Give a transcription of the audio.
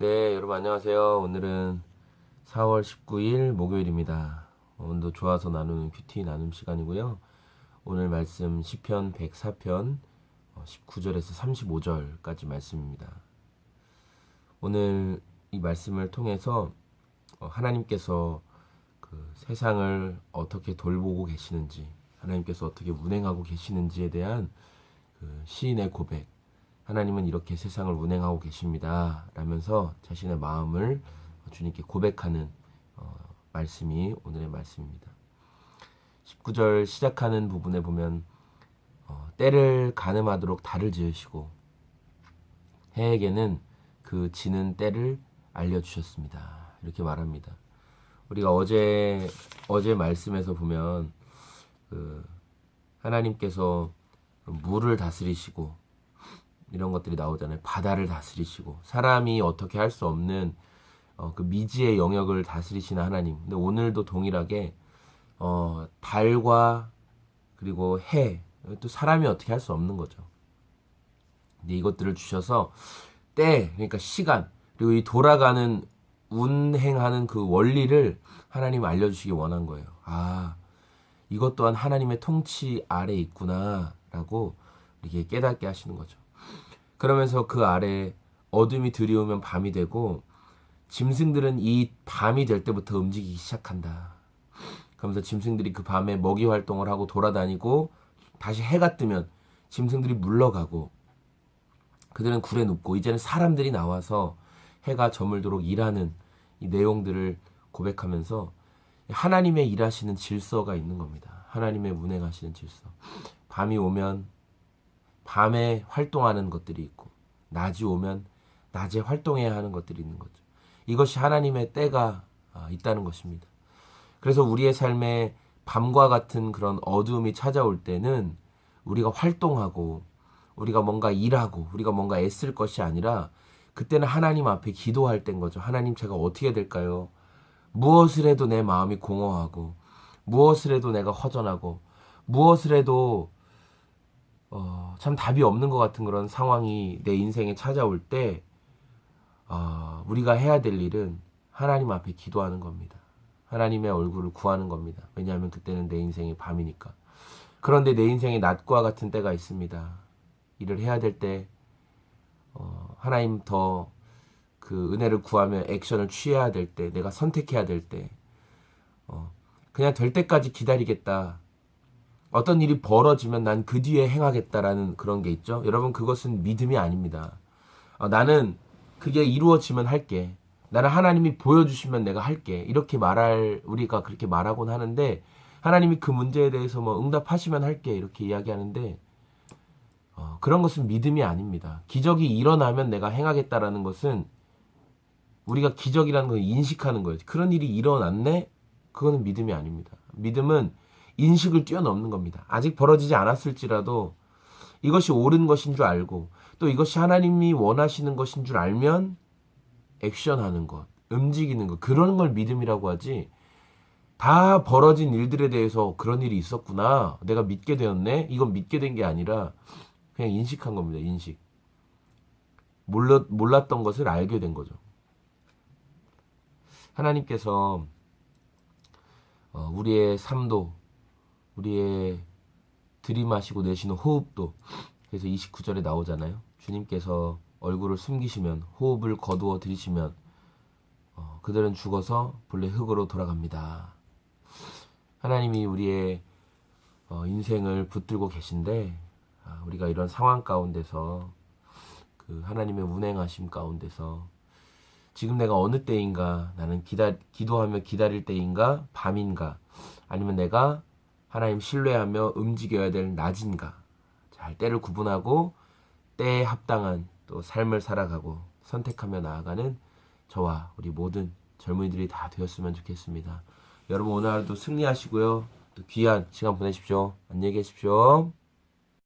네, 여러분 안녕하세요. 오늘은 4월 19일 목요일입니다. 오늘도 좋아서 나누는 큐티 나눔 시간이고요. 오늘 말씀 시편 104편 19절에서 35절까지 말씀입니다. 오늘 이 말씀을 통해서 어, 하나님께서 그 세상을 어떻게 돌보고 계시는지, 하나님께서 어떻게 운행하고 계시는지에 대한 그 시인의 고백, 하나님은 이렇게 세상을 운행하고 계십니다. 라면서 자신의 마음을 주님께 고백하는 어, 말씀이 오늘의 말씀입니다. 19절 시작하는 부분에 보면 어, 때를 가늠하도록 달을 지으시고 해에게는 그 지는 때를 알려주셨습니다. 이렇게 말합니다. 우리가 어제 어제 말씀에서 보면 그 하나님께서 물을 다스리시고 이런 것들이 나오잖아요. 바다를 다스리시고 사람이 어떻게 할 수 없는 어, 그 미지의 영역을 다스리시는 하나님. 근데 오늘도 동일하게 어, 달과 그리고 해, 또 사람이 어떻게 할 수 없는 거죠. 근데 이것들을 주셔서 때, 그러니까 시간, 그리고 이 돌아가는 운행하는 그 원리를 하나님 알려주시기 원한 거예요. 아, 이것 또한 하나님의 통치 아래 있구나라고 이렇게 깨닫게 하시는 거죠. 그러면서 그 아래 어둠이 들이오면 밤이 되고 짐승들은 이 밤이 될 때부터 움직이기 시작한다. 그러면서 짐승들이 그 밤에 먹이 활동을 하고 돌아다니고 다시 해가 뜨면 짐승들이 물러가고 그들은 굴에 눕고 이제는 사람들이 나와서 해가 저물도록 일하는 이 내용들을 고백하면서 하나님의 일하시는 질서가 있는 겁니다. 하나님의 운행하시는 질서. 밤이 오면 밤에 활동하는 것들이 있고 낮이 오면 낮에 활동해야 하는 것들이 있는 거죠. 이것이 하나님의 때가 아, 있다는 것입니다. 그래서 우리의 삶에 밤과 같은 그런 어두움이 찾아올 때는 우리가 활동하고 우리가 뭔가 일하고 우리가 뭔가 애쓸 것이 아니라 그때는 하나님 앞에 기도할 때인 거죠. 하나님 제가 어떻게 될까요? 무엇을 해도 내 마음이 공허하고 무엇을 해도 내가 허전하고 무엇을 해도 어, 참 답이 없는 것 같은 그런 상황이 내 인생에 찾아올 때 어, 우리가 해야 될 일은 하나님 앞에 기도하는 겁니다. 하나님의 얼굴을 구하는 겁니다. 왜냐하면 그때는 내 인생이 밤이니까. 그런데 내 인생에 낮과 같은 때가 있습니다. 일을 해야 될 때, 어, 하나님 더 그 은혜를 구하며 액션을 취해야 될 때, 내가 선택해야 될 때, 어, 그냥 될 때까지 기다리겠다. 어떤 일이 벌어지면 난 그 뒤에 행하겠다라는 그런 게 있죠. 여러분 그것은 믿음이 아닙니다. 어, 나는 그게 이루어지면 할게. 나는 하나님이 보여주시면 내가 할게. 이렇게 말할 우리가 그렇게 말하곤 하는데 하나님이 그 문제에 대해서 뭐 응답하시면 할게 이렇게 이야기하는데 어, 그런 것은 믿음이 아닙니다. 기적이 일어나면 내가 행하겠다라는 것은 우리가 기적이라는 걸 인식하는 거예요. 그런 일이 일어났네? 그거는 믿음이 아닙니다. 믿음은 인식을 뛰어넘는 겁니다. 아직 벌어지지 않았을지라도 이것이 옳은 것인 줄 알고 또 이것이 하나님이 원하시는 것인 줄 알면 액션하는 것, 움직이는 것 그런 걸 믿음이라고 하지. 다 벌어진 일들에 대해서 그런 일이 있었구나. 내가 믿게 되었네. 이건 믿게 된 게 아니라 그냥 인식한 겁니다. 인식. 몰랐, 몰랐던 것을 알게 된 거죠. 하나님께서 어, 우리의 삶도 우리의 들이마시고 내쉬는 호흡도 그래서 29절에 나오잖아요. 주님께서 얼굴을 숨기시면 호흡을 거두어 들이시면 어, 그들은 죽어서 본래 흙으로 돌아갑니다. 하나님이 우리의 어, 인생을 붙들고 계신데 아, 우리가 이런 상황 가운데서 그 하나님의 운행하심 가운데서 지금 내가 어느 때인가 나는 기다 기도하며 기다릴 때인가 밤인가 아니면 내가 하나님 신뢰하며 움직여야 될 낮인가 잘 때를 구분하고 때에 합당한 또 삶을 살아가고 선택하며 나아가는 저와 우리 모든 젊은이들이 다 되었으면 좋겠습니다. 여러분 오늘 하루도 승리하시고요. 또 귀한 시간 보내십시오. 안녕히 계십시오.